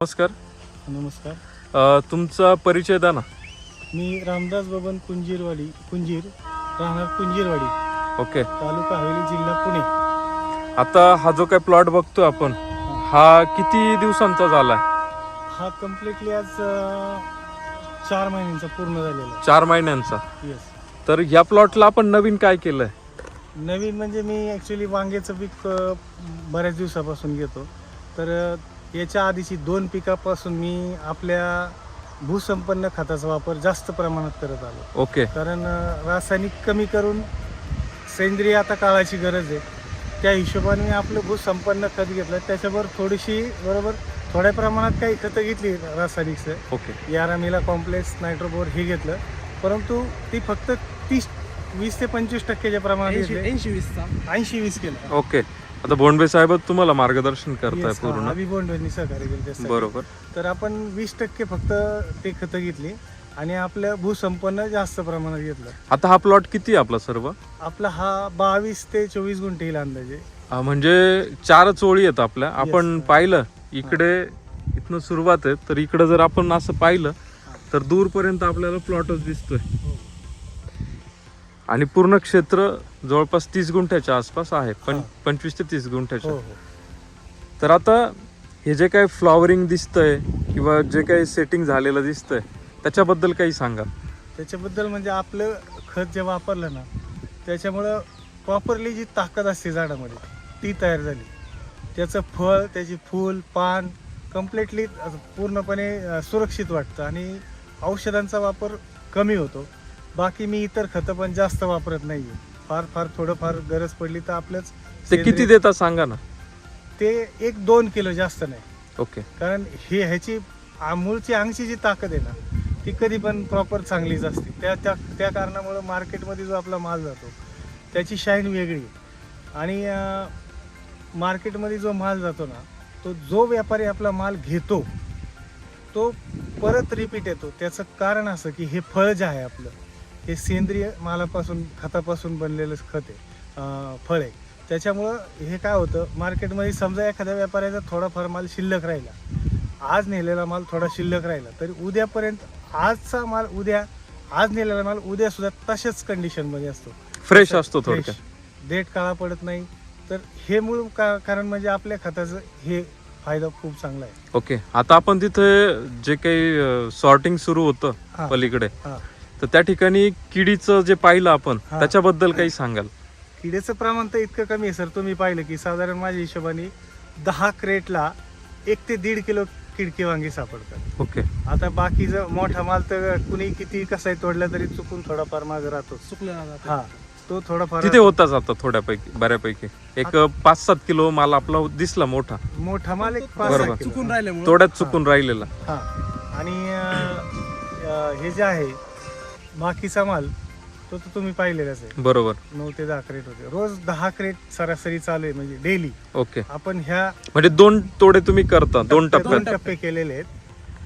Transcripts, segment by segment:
नमस्कार. नमस्कार. अ, तुमचा परिचय द्या ना. मी रामदास बबन कुंजीरवाडी कुंजीर राहणार कुंजीरवाडी ओके. तालुका हवेली जिल्हा पुणे. आता हा जो काय प्लॉट बघतोय आपण हा किती दिवसांचा झालाय? हा कम्प्लिटली आज अं, चार महिन्यांचा पूर्ण झालेला चार महिन्यांचा. आहे येस तर या प्लॉटला आपण नवीन काय केलंय? नवीन म्हणजे मी ॲक्च्युली वांग्याचं पीक अं, बऱ्याच दिवसापासून घेतो. तर अं, याच्या आधीची दोन पिकापासून मी आपल्या भूसंपन्न खताचा वापर जास्त प्रमाणात करत आलो. ओके. कारण अं, रासायनिक कमी करून सेंद्रिय आता काळाची गरज आहे. त्या हिशोबाने मी आपलं भूसंपन्न खत घेतलं. त्याच्यावर थोडीशी बरोबर थोड्या प्रमाणात काही खतं घेतली रासायनिकचं ओके. यारामीला कॉम्प्लेक्स नायट्रोबोर हे घेतलं. परंतु ती फक्त तीस वीस ते पंचवीस टक्क्याच्या प्रमाणात घेतले. ऐंशी वीसचा. ऐंशी वीस केलं. ओके. आता बोंडबे साहेब तुम्हाला मार्गदर्शन करताय Yes, हा, पूर्ण. अभि बोंडवेंनी सहकार्य केलं. बरोबर. तर आपण वीस टक्के फक्त ते खतं घेतली आणि आपलं भूसंपन्न जास्त प्रमाणात घेतलं. आता हा प्लॉट किती आहे आपला सर्व? आपला हा बावीस ते चोवीस गुंठे येईल अंदाजे. म्हणजे चारच ओळी आहेत आपल्या. आपण. पाहिलं इकडे इथनं सुरुवात आहे तर इकडे जर आपण असं पाहिलं तर दूरपर्यंत आपल्याला प्लॉटच दिसतोय. आणि पूर्ण क्षेत्र जवळपास तीस गुंठ्याच्या आसपास आहे पण. पंचवीस ते तीस गुंठ्याच्या. हो हो. तर आता हे जे काही फ्लॉवरिंग दिसतंय किंवा जे काही सेटिंग झालेलं दिसतंय त्याच्याबद्दल काही सांगा. त्याच्याबद्दल म्हणजे आपलं खत जे वापरलं ना त्याच्यामुळं प्रॉपरली जी ताकद असते झाडामध्ये ती तयार झाली. त्याचं फळ त्याची फूल पान कम्प्लिटली पूर्णपणे अं, सुरक्षित वाटतं आणि औषधांचा वापर कमी होतो. बाकी मी इतर खतं पण जास्त वापरत नाही फार फार थोडंफार गरज पडली तर आपलंच ते किती सेंद्रिय- देतात सांगा ना. ते एक दोन किलो जास्त नाही. ओके. कारण हे ह्याची आ- मूळची अंगची जी ताकद आहे ना ती कधी पण प्रॉपर चांगलीच असते. त्या त्या त्या कारणामुळं मार्केटमध्ये जो आपला माल जातो त्याची शाईन वेगळी आहे. आणि मार्केटमध्ये जो माल जातो ना तो जो व्यापारी आपला माल घेतो तो परत रिपीट येतो. त्याचं कारण असं की हे फळ जे आहे आपलं हे सेंद्रिय मालापासून खतापासून बनलेलं खत आहे फळ आहे. त्याच्यामुळं हे काय होतं मार्केटमध्ये समजा एखाद्या व्यापाऱ्याचा थोडाफार माल शिल्लक राहिला आज नेलेला माल थोडा शिल्लक राहिला तरी उद्यापर्यंत आजचा माल उद्या आज नेलेला माल उद्या सुद्धा तशाच कंडिशनमध्ये असतो. फ्रेश असतो थोडक्यात. Fresh. देठ काळा पडत नाही. तर हे मूळ का कारण म्हणजे आपल्या खताचं हे फायदा खूप चांगला आहे. ओके. आता आपण तिथे जे काही सॉर्टिंग सुरू होतं. पलीकडे हा. तर त्या ठिकाणी किडीचं जे पाहिलं आपण हा. त्याच्याबद्दल काही सांगाल? किडेचं प्रमाण तर इतकं कमी आहे सर. तुम्ही पाहिलं की साधारण माझ्या हिशोबाने दहा क्रेटला एक ते दीड किलो किडकी वांगी सापडतात. ओके. आता बाकीचं मोठा माल तर कुणी किती कसाही तोडला तरी चुकून थोडाफार मागे राहतो चुकलं जातं. हा तो थोडाफार तिथे होताच आता थोड्यापैकी बऱ्यापैकी? एक पाच सात किलो माल आपला दिसला मोठा. मोठा माल एक पाच बरोबर. सहा किलो. चुकून राहिल्यामुळे? तोड्यात चुकून राहिलेला. हा. आणि अं, अं, हे जे आहे बाकीचा माल तो तर तुम्ही पाहिलेलाच आहे. बरोबर. नऊ ते दहा क्रेट होते. रोज दहा क्रेट सरासरी चालू आहे म्हणजे डेली ओके. आपण ह्या म्हणजे दोन तोडे तुम्ही करता दोन टप्पे- दोन टप्प्यात टप्पे केलेले आहेत.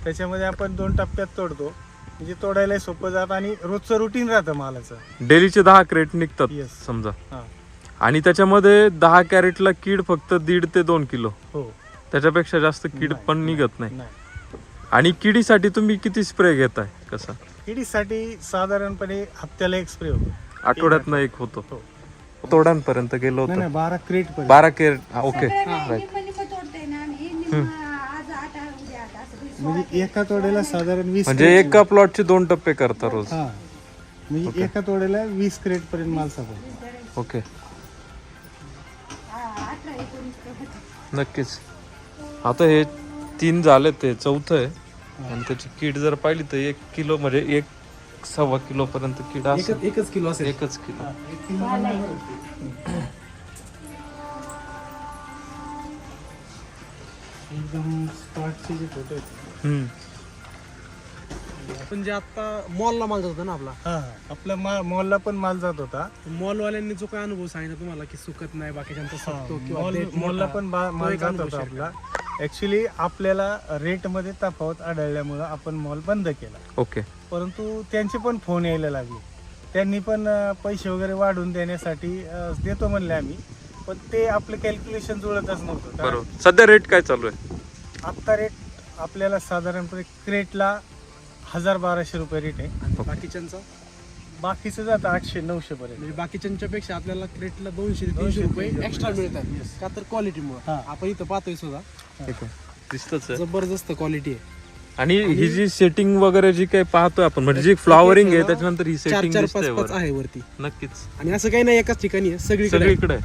त्याच्यामध्ये आपण दोन टप्प्यात तोडतो. म्हणजे तोडायला सोपं जात आणि रोजचं रुटीन राहतं मालाचं. डेलीचे दहा क्रेट निघतात Yes. समजा. हा. आणि त्याच्यामध्ये दहा कॅरेटला कीड फक्त दीड ते दोन किलो. हो. त्याच्यापेक्षा जास्त कीड पण निघत नाही. नाही. आणि किडीसाठी तुम्ही किती स्प्रे घेताय? कसं? किडीसाठी साधारणपणे हप्त्याला एक स्प्रे होतो. आठवड्यात एक होतो. हो. तोड्यांपर्यंत गेलो नाही होतो. नाही बारा क्रेट पर्यंत. बारा कॅरेट ओके. म्हणजे एका तोड्याला साधारण वीस म्हणजे crate- एका प्लॉटचे दोन टप्पे करता रोज. हा. म्हणजे एका तोड्याला वीस क्रेट पर्यंत माल सापडतो. ओके. नक्कीच. आता हे तीन झाले ते चौथं आहे. आणि त्याची कीड जर पाहिली तर एक किलो म्हणजे एक सव्वा किलो पर्यंत कीड असेल. एकच एकच किलो असेल. एकच किलो. एकदम स्पॉटचे जे फोटो आहेत. हम्म. आपण जे आता मॉलला माल जातो ना आपला? हा आपला मा मॉलला पण माल जात होता. मॉलवाल्यांनी जो काय अनुभव सांगितला तुम्हाला की सुकत नाही किंवा मॉल मॉलला. पण बा- माल एक जात होता आपला. ऍक्च्युली आपल्याला रेटमध्ये तफावत आढळल्यामुळं आपण मॉल बंद केला. ओके परंतु त्यांचे पण फोन यायला लागले. त्यांनी पण अं, पैसे वगैरे वाढवून देण्यासाठी अं, देतो म्हणले आम्ही. पण ते आपलं कॅल्क्युलेशन जुळतच नव्हतं. कारण बरोबर. सध्या रेट काय चालू आहे? आत्ता रेट आपल्याला साधारणपणे क्रेटला हजार बाराशे रुपये रेट आहे. आणि बाकीच्यांचा? बाकीचं जातं आठशे नऊशे पर्यंत. म्हणजे बाकीच्यांच्या पेक्षा आपल्याला क्रेटला दोनशे ते 200 तीनशे रुपये तीनशे एक्स्ट्रा रुपये. मिळतात. Yes. का तर क्वालिटीमुळे हा. आपण इथं पाहतोय सुद्धा. दिसतच जबरदस्त क्वालिटी आहे. आणि ही जी सेटिंग वगैरे जी काही पाहतोय आपण म्हणजे जी फ्लॉवरिंग आहे त्याच्यानंतर ही सेटिंग दिसते आहे वरती. नक्कीच. आणि असं काही नाही एकाच ठिकाणी आहे सगळीकडे आहे. सगळीकडे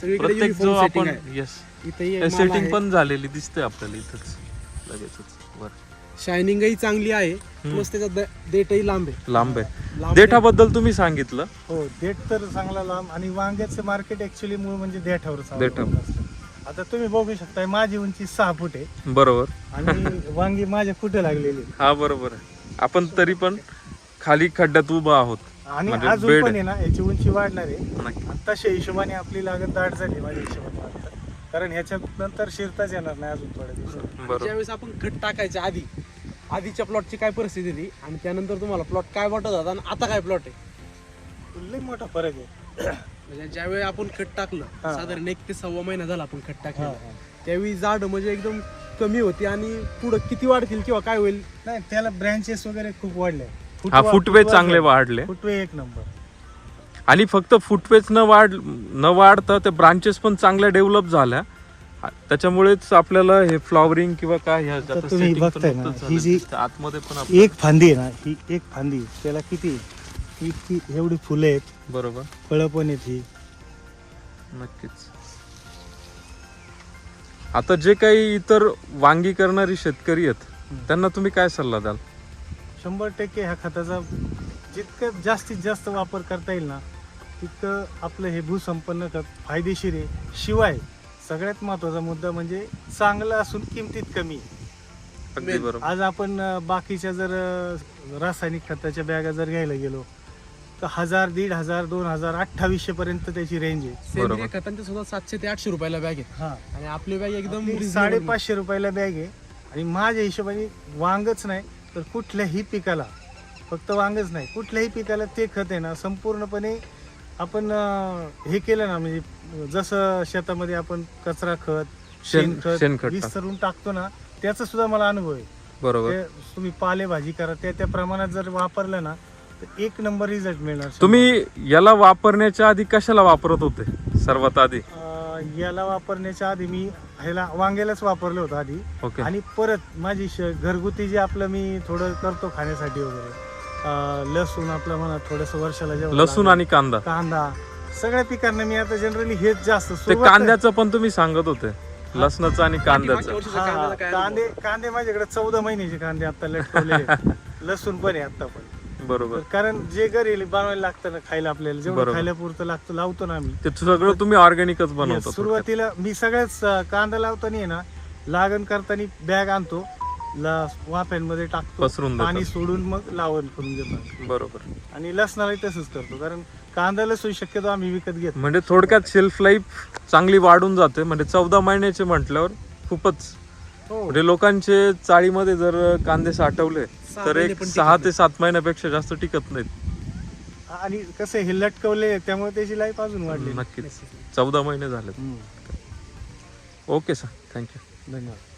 सगळीकडे प्रत्येक जो आपण आहे. येस इथेही सेटिंग पण झालेली दिसते आपल्याला इथंच. लगेचच. वर. शायनिंगही चांगली आहे. प्लस त्याचा द- देठही लांब आहे. लांब आहे. लांब देठाबद्दल तुम्ही सांगितलं. हो देठ तर चांगला लांब. आणि वांग्याचं मार्केट ऍक्च्युली मूळ म्हणजे देठावर देठावर. आता तुम्ही बघू शकता माझी उंची सहा फूट आहे. बरोबर. आणि वांगी माझ्या कुठे लागलेली? हा बरोबर आहे. आपण तरी पण खाली खड्ड्यात उभा आहोत. आणि म्हणजे अजून पण आहे ना याची उंची वाढणार. आहे नक्की. आणि तशा हिशोबाने आपली लागत दाट झाली माझ्या हिशोबाने वाटतं. कारण ह्याच्यात नंतर शिरताच येणार नाही अजून थोड्या दिवसात. बरोबर. ज्यावेळेस आपण खत टाकायच्या आधी आधीच्या प्लॉटची काय परिस्थिती होती आणि त्यानंतर तुम्हाला प्लॉट काय वाटत होता आणि आता काय प्लॉट आहे? लई मोठा फरक आहे. म्हणजे ज्यावेळी आपण खत टाकलं हा. साधारण एक ते सव्वा महिना झाला आपण खत टाकलं हा. त्यावेळी झाड म्हणजे एकदम कमी होती आणि पुढं किती वाढतील किंवा काय होईल नाही त्याला ब्रँचेस वगैरे खूप वाढले हा फुटवे चांगले वाढले फुटवे एक नंबर आणि फक्त फुटवेच न वाढ न वाढता त्या ब्रांचेस पण चांगल्या डेव्हलप झाल्या त्याच्यामुळेच आपल्याला हे फ्लॉवरिंग किंवा काय ह्या आता आता तुम्ही setting पण बघताय ना, नुकतंच ही झालं. जी-. आतमध्ये पण एक फांदी आहे ना ही एक फांदी त्याला किती इतकी एवढी फुलं आहेत बरोबर फळं पण आहेत ही नक्कीच आता जे काही इतर वांगी करणारी शेतकरी आहेत. त्यांना तुम्ही काय सल्ला द्याल शंभर टक्के ह्या खताचा जितकं जास्तीत जास्त वापर करता येईल ना तितकं आपलं हे भूसंपन्न खत फायदेशीर आहे शिवाय सगळ्यात महत्त्वाचा मुद्दा म्हणजे चांगलं असून किमतीत कमी. अगदी. बरोबर आज आपण बाकीच्या जर रासायनिक खताच्या बॅगा जर घ्यायला गेलो तर हजार दीड हजार दोन हजार अठ्ठावीसशे पर्यंत त्याची रेंज आहे. सेंद्रिय बरोबर. खतांचे सुद्धा सातशे ते आठशे रुपयाला बॅग आहे. हा. आणि आपली बॅग एकदम आपली reasonable साडेपाचशे रुपयाला बॅग आहे. आणि माझ्या हिशोबाने वांगच नाही तर कुठल्याही पिकाला फक्त वांगच नाही कुठल्याही पिकाला ते खत आहे ना संपूर्णपणे आपण अं, हे केलं ना म्हणजे जसं शेतामध्ये आपण कचरा खत शेण- शेणखत शेणखत विस्तरून टाकतो ना त्याचा सुद्धा मला अनुभव आहे. बरोबर. ते तुम्ही पालेभाजी करा त्या त्या प्रमाणात जर वापरलं ना तर एक नंबर रिझल्ट मिळणार तुम्ही याला वापरण्याच्या आधी कशाला वापरत होते सर्वात आधी? अं, याला वापरण्याच्या आधी मी ह्याला वांग्यालाच वापरलं होतं आधी. ओके. आणि परत माझी श- घरगुती जे आपलं मी थोडं करतो खाण्यासाठी वगैरे अं, लसूण आपलं म्हणा थोडस वर्षाला जेवढं लसूण लागेल. आणि कांदा. कांदा. सगळ्या पिकांना मी आता जनरली हेच जास्त ते सुरुवात- कांद्याचं पण तुम्ही सांगत होते. लसणाचं आणि कांद्याचं. हा, कांदे? कांदे माझ्याकडे चौदा महिन्याचे कांदे आता लटकवलेले आहेत. लसूण पण आहे आता पण. बरोबर. कारण जे घरी बनवायला लागतं ना खायला आपल्याला जेवढं बरोबर. खायला पुरतं लागतं लावतो ना आम्ही. ते सगळं तुम्ही ऑर्गॅनिकच बनवता थोडक्यात. सुरुवातीला मी सगळ्याच अं, कांदा लावताना आहे ना लागण करताना बॅग आणतो ला वाफ्यांमध्ये टाकतो पसरून देतात. पाणी सोडून मग लावण करून देतो बरोबर. आणि लसणालाही तसंच करतो कारण कांदा लसूण शक्यतो आम्ही विकत घेतो म्हणजे थोडक्यात शेल्फ लाईफ चांगली वाढून जाते. म्हणजे चौदा महिन्याचे म्हटल्यावर खूपच. हो. म्हणजे लोकांचे चाळीमध्ये जर कांदे साठवले सहा तर महिने एक पण टिकत सहा ते. सात महिन्यापेक्षा जास्त टिकत नाहीत. आणि कसं हे लटकवले त्यामुळे त्याची लाईफ अजून वाढली. नक्कीच. चौदा महिने झाले हम्म. ओके सर थँक्यू धन्यवाद.